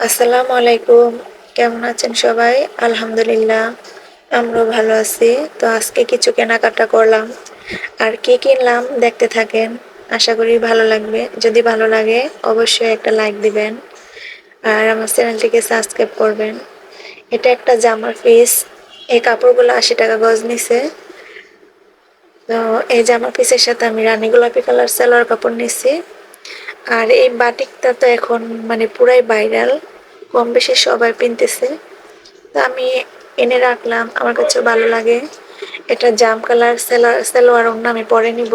আসসালামু আলাইকুম। কেমন আছেন সবাই? আলহামদুলিল্লাহ, আমরাও ভালো আছি। তো আজকে কিছু কেনাকাটা করলাম। আর কি কিনলাম দেখতে থাকেন। আশা করি ভালো লাগবে। যদি ভালো লাগে, অবশ্যই একটা লাইক দিবেন। আর আমার চ্যানেলটিকে সাবস্ক্রাইব করবেন। এটা একটা জামার পিস। এই কাপড়গুলো আশি টাকা গজ নিছে। তো এই জামা পিসের সাথে আমি রানী গোলাপি কালার সালোয়ার কাপড় নিছি। আর এই বাটিকটা তো এখন মানে পুরাই ভাইরাল কম বেশি সবাই পিনতেছে। তো আমি এনে রাখলাম, আমার কাছে ভালো লাগে। এটা জাম কালার সেলোয়ার ওড়না আমি পরে নিব।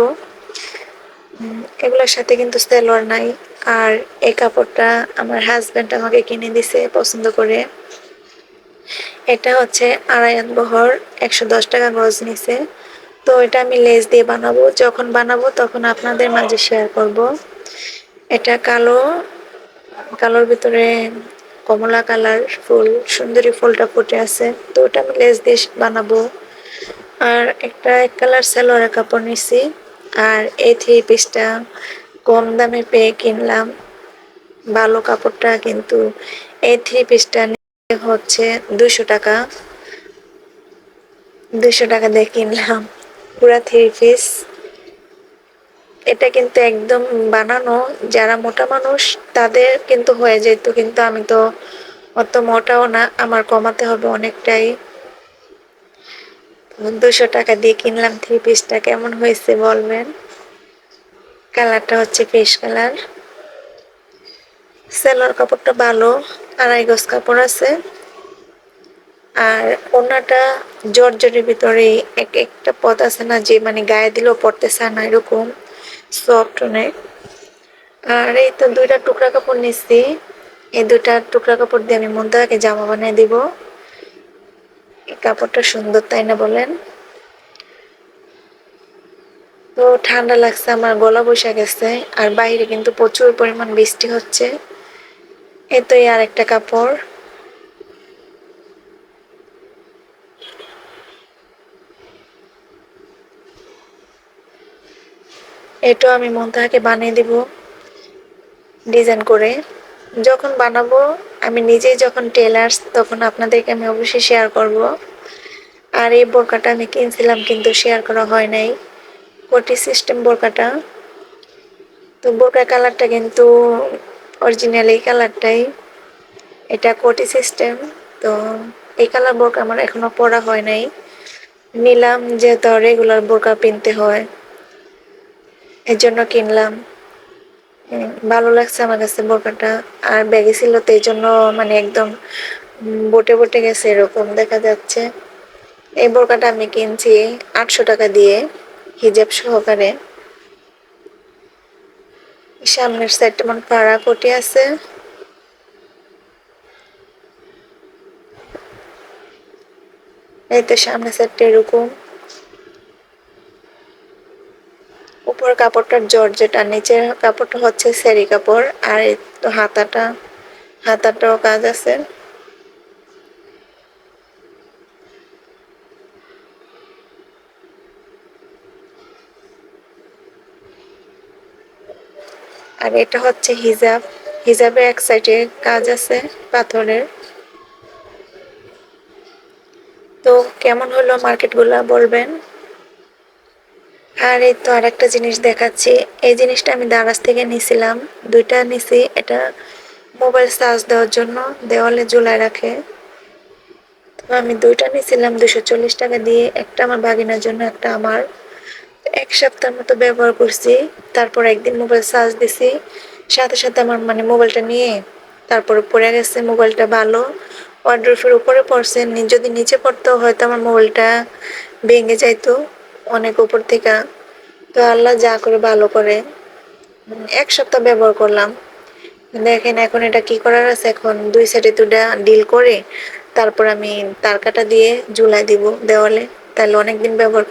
এগুলোর সাথে কিন্তু সেলোয়ার নাই। আর এই কাপড়টা আমার হাজব্যান্ড আমাকে কিনে দিছে পছন্দ করে। এটা হচ্ছে আড়াই বহর, একশো দশ টাকা গজ নিছে। তো এটা আমি লেস দিয়ে বানাবো। যখন বানাবো তখন আপনাদের মাঝে শেয়ার করব। এটা কালো। কালোর ভিতরে কমলা কালার ফুল, সুন্দরী ফুলটা ফুটে আছে। তো ওটা আমি লেস দিয়ে বানাবো। আর একটা এক কালার সালোয়ারের কাপড় নিছি। আর এই থ্রি পিসটা কম দামে পেয়ে কিনলাম। ভালো কাপড়টা কিন্তু এই থ্রি পিসটা হচ্ছে দুশো টাকা। দুশো টাকা দিয়ে কিনলাম। পুরা থ্রি পিস। এটা কিন্তু একদম বানানো, যারা মোটা মানুষ, তাদের কিন্তু হয়ে যেত, কিন্তু আমি তো অত মোটাও না, আমার কমাতে হবে অনেকটাই। দুশো টাকা দিয়ে কিনলাম থ্রি পিসটা কেমন হয়েছে বলবেন? কালারটা হচ্ছে ফেস কালার সেলোয়ার কাপড়টা ভালো, আড়াই গজ কাপড় আছে। আর ওনাটা জর্জরের ভিতরে এক একটা পদ আছে না, যে মানে গায়ে দিলেও পড়তেছে না, এরকম। সফট অনেক আর এই তো দুইটা টুকরা কাপড় নিচ্ছি। এই দুইটা টুকরা কাপড় দিয়ে আমি মন্দাকে জামা বানিয়ে দিব। এই কাপড়টা সুন্দর, তাই না বলেন? তো ঠান্ডা লাগছে, আমার গলা বসে গেছে। আর বাইরে কিন্তু প্রচুর পরিমাণ বৃষ্টি হচ্ছে। এ তো আর একটা কাপড়। এটাও আমি মন্তাহাকে বানিয়ে দিব ডিজাইন করে। যখন বানাবো, আমি নিজেই যখন টেলার্স তখন আপনাদেরকে আমি অবশ্যই শেয়ার করব। আর এই বোরকাটা আমি কিনছিলাম কিন্তু শেয়ার করা হয় নাই। কোটি সিস্টেম বোরকাটা। তো বোরকার কালারটা কিন্তু অরিজিনাল এই কালারটাই এটা কোটি সিস্টেম তো এই কালার বোরকা আমার এখনও পরা হয় নাই। নিলাম যেহেতু রেগুলার বোরকা কিনতে হয়। এর জন্য কিনলাম ভালো লাগছে আমার কাছে বোরকাটা আর ব্যাগে ছিল তো এই জন্য মানে একদম বটে বটে গেছে এরকম দেখা যাচ্ছে। এই বোরকাটা আমি কিনছি আটশো টাকা দিয়ে, হিজাব সহকারে। সামনের সাইড তেমন পাড়া কোটি আছে। এই তো সামনের সাইডটা এরকম। উপর কাপড়টার জর্জেট, আর নিচের কাপড়টা হচ্ছে সেরি কাপড়, আর তো হাতাটা, হাতাটাও কাজ আছে। আর এটা হচ্ছে হিজাব হিজাবে এক সাইডে কাজ আছে পাথরের। তো কেমন হলো মার্কেটগুলো বলবেন? আর এই তো আর একটা জিনিস দেখাচ্ছি। এই জিনিসটা আমি দারাজ থেকে নিছিলাম। দুইটা নিছি, এটা মোবাইল চার্জ দেওয়ার জন্য, দেওয়ালে ঝুলায় রাখে। তো আমি দুইটা নিছিলাম দুশো চল্লিশ টাকা দিয়ে, একটা আমার বাগিনার জন্য, একটা আমার। এক সপ্তাহ মতো ব্যবহার করছি, তারপর একদিন মোবাইল চার্জ দিছি। সাথে সাথে আমার মানে মোবাইলটা নিয়ে তারপরে পড়ে গেছে, মোবাইলটা ভালো। ওয়ার্ড্রোফের উপরে পড়ছে যদি নিচে পড়তো হয়তো আমার মোবাইলটা ভেঙে যাইতো। অনেক উপর থেকে। তো আল্লাহ যা করে ভালো করে। এক সপ্তাহ ব্যবহার করলাম। দেখেন এখন এটা কি করার আছে? এখন দুই সাইডে দুটা ডিল করে, তারপর আমি তার কাটা দিয়ে ঝুলাই দিব দেওয়ালে। তাহলে অনেকদিন ব্যবহার